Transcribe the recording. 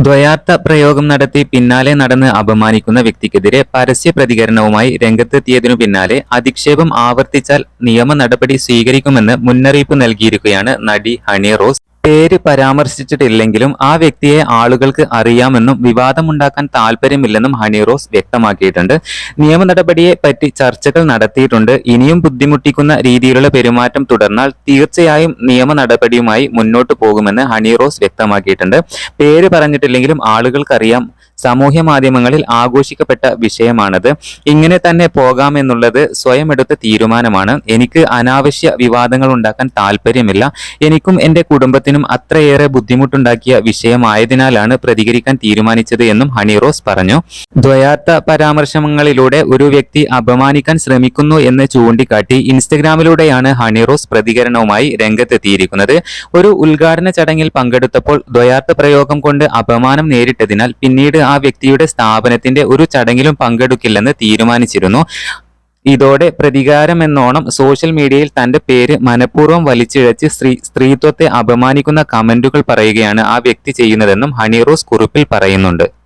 ദ്വയാർത്ഥ പ്രയോഗം നടത്തി പിന്നാലെ നടന്ന് അപമാനിക്കുന്ന വ്യക്തിക്കെതിരെ പരസ്യ പ്രതികരണവുമായി രംഗത്തെത്തിയതിനു പിന്നാലെ അധിക്ഷേപം ആവർത്തിച്ചാൽ നിയമ നടപടി സ്വീകരിക്കുമെന്ന് മുന്നറിയിപ്പ് നൽകിയിരിക്കുകയാണ് നടി ഹണി റോസ്. പേര് പരാമർശിച്ചിട്ടില്ലെങ്കിലും ആ വ്യക്തിയെ ആളുകൾക്ക് അറിയാമെന്നും വിവാദമുണ്ടാക്കാൻ താല്പര്യമില്ലെന്നും ഹണി റോസ് വ്യക്തമാക്കിയിട്ടുണ്ട്. നിയമ നടപടിയെ പറ്റി ചർച്ചകൾ നടത്തിയിട്ടുണ്ട്. ഇനിയും ബുദ്ധിമുട്ടിക്കുന്ന രീതിയിലുള്ള പെരുമാറ്റം തുടർന്നാൽ തീർച്ചയായും നിയമ നടപടിയുമായി മുന്നോട്ട് പോകുമെന്ന് ഹണി റോസ് വ്യക്തമാക്കിയിട്ടുണ്ട്. പേര് പറഞ്ഞിട്ടില്ലെങ്കിലും ആളുകൾക്കറിയാം സാമൂഹ്യ മാധ്യമങ്ങളിൽ ആഘോഷിക്കപ്പെട്ട വിഷയമാണത്. ഇങ്ങനെ തന്നെ പോകാമെന്നുള്ളത് സ്വയം എടുത്ത തീരുമാനമാണ്. എനിക്ക് അനാവശ്യ വിവാദങ്ങൾ ഉണ്ടാക്കാൻ താല്പര്യമില്ല. എനിക്കും എന്റെ കുടുംബത്തിനും അത്രയേറെ ബുദ്ധിമുട്ടുണ്ടാക്കിയ വിഷയമായതിനാലാണ് പ്രതികരിക്കാൻ തീരുമാനിച്ചത് എന്നും ഹണിറോസ് പറഞ്ഞു. ദ്വയാർത്ഥ പരാമർശങ്ങളിലൂടെ ഒരു വ്യക്തി അപമാനിക്കാൻ ശ്രമിക്കുന്നു എന്ന് ചൂണ്ടിക്കാട്ടി ഇൻസ്റ്റഗ്രാമിലൂടെയാണ് ഹണിറോസ് പ്രതികരണവുമായി രംഗത്തെത്തിയിരിക്കുന്നത്. ഒരു ഉദ്ഘാടന ചടങ്ങിൽ പങ്കെടുത്തപ്പോൾ ദ്വയാർത്ഥ പ്രയോഗം കൊണ്ട് അപമാനം നേരിട്ടതിനാൽ പിന്നീട് വ്യക്തിയുടെ സ്ഥാപനത്തിന്റെ ഒരു ചടങ്ങിലും പങ്കെടുക്കില്ലെന്ന് തീരുമാനിച്ചിരുന്നു. ഇതോടെ പ്രതികാരം എന്നോണം സോഷ്യൽ മീഡിയയിൽ തന്റെ പേര് മനഃപൂർവം വലിച്ചിഴച്ച് സ്ത്രീ സ്ത്രീത്വത്തെ അപമാനിക്കുന്ന കമന്റുകൾ പറയുകയാണ് ആ വ്യക്തി ചെയ്യുന്നതെന്നും ഹണിറോസ് കുറിപ്പിൽ പറയുന്നുണ്ട്.